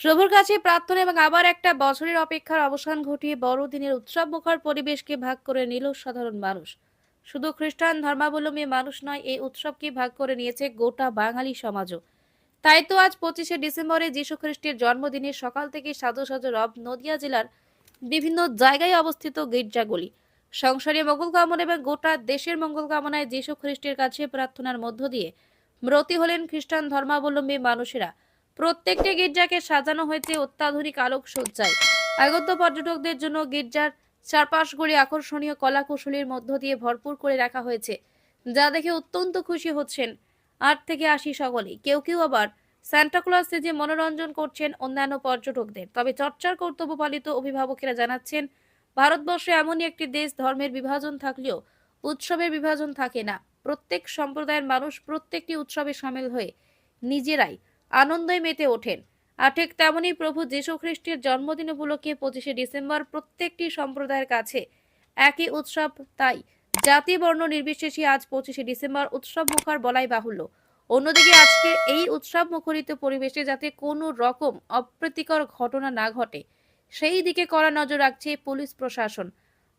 প্রভুর কাছে প্রার্থনা এবং আবার একটা বছরের অপেক্ষার অবসান ঘটিয়ে বড়দিনের উৎসব মুখর পরিবেশকে ভাগ করে নিল সাধারণ মানুষ। শুধু খ্রিস্টান ধর্মাবলম্বী মানুষ নয়, এই উৎসবকে ভাগ করে নিয়েছে গোটা বাঙালি সমাজও। তাই তো আজ পঁচিশে ডিসেম্বরে যীশু খ্রিস্টের জন্মদিনে সকাল থেকে সাজো সাজো রব নদিয়া জেলার বিভিন্ন জায়গায় অবস্থিত গির্জাগুলি সংসারে মঙ্গল কামনা এবং গোটা দেশের মঙ্গল কামনায় যীশু খ্রিস্টের কাছে প্রার্থনার মধ্য দিয়ে ব্রতী হলেন খ্রিস্টান ধর্মাবলম্বী মানুষেরা। প্রত্যেকটি গির্জাকে সাজানো হয়েছে অত্যাধুনিক আলোকসজ্জায়। আগত পর্যটকদের জন্য গির্জার চারপাশগুলি আকর্ষণীয় কলাকুশলীর মধ্য দিয়ে ভরপুর করে রাখা হয়েছে, যা দেখে অত্যন্ত খুশি হচ্ছেন আট থেকে আশি সকলেই। কেউ কেউ আবার সান্টাক্লজ সেজে মনোরঞ্জন করছেন অন্যান্য পর্যটকদের। তবে চর্চার কর্তব্য পালিত অভিভাবকেরা জানাচ্ছেন, ভারতবর্ষে এমনই একটি দেশ ধর্মের বিভাজন থাকলেও উৎসবের বিভাজন থাকে না। প্রত্যেক সম্প্রদায়ের মানুষ প্রত্যেকটি উৎসবে সামিল হয়ে নিজেরাই আনন্দে মেতে ওঠেন। আর ঠিক তেমনই প্রভু যীশু খ্রিস্টের জন্মদিন উপলক্ষে পঁচিশে ডিসেম্বর প্রত্যেকটি সম্প্রদায়ের কাছে একই উৎসব, তাই জাতি বর্ণ নির্বিশেষে আজ পঁচিশে ডিসেম্বর উৎসব মুখর বলাই বাহুল্য। অন্যদিকে আজকে এই উৎসব মুখরিত পরিবেশে যাতে কোনো রকম অপ্রীতিকর ঘটনা না ঘটে, সেই দিকে কড়া নজর রাখছে পুলিশ প্রশাসন।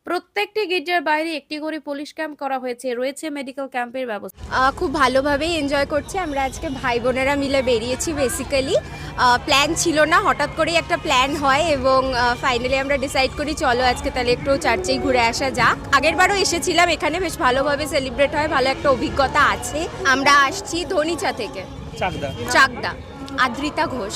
প্রত্যেকটি গির্জার বাইরে একটি করে পুলিশ ক্যাম্প করা হয়েছে। রয়েছে মেডিকেল ক্যাম্পের ব্যবস্থা। খুব ভালোভাবেই এনজয় করছি। আমরা আজকে ভাই বোনেরা মিলে বেরিয়েছি বেসিক্যালি প্ল্যান ছিল না হঠাৎ করেই একটা প্ল্যান হয় এবং ফাইনালি আমরা ডিসাইড করি চলো আজকে তাহলে একটু চার্চেই ঘুরে আসা যাক। আগের বারও এসেছিলাম এখানে বেশ ভালোভাবে সেলিব্রেট হয় ভালো একটা অভিজ্ঞতা আছে। আমরা আসছি ধনিচা থেকে। চাকদা। চাকদা আদ্রিতা ঘোষ।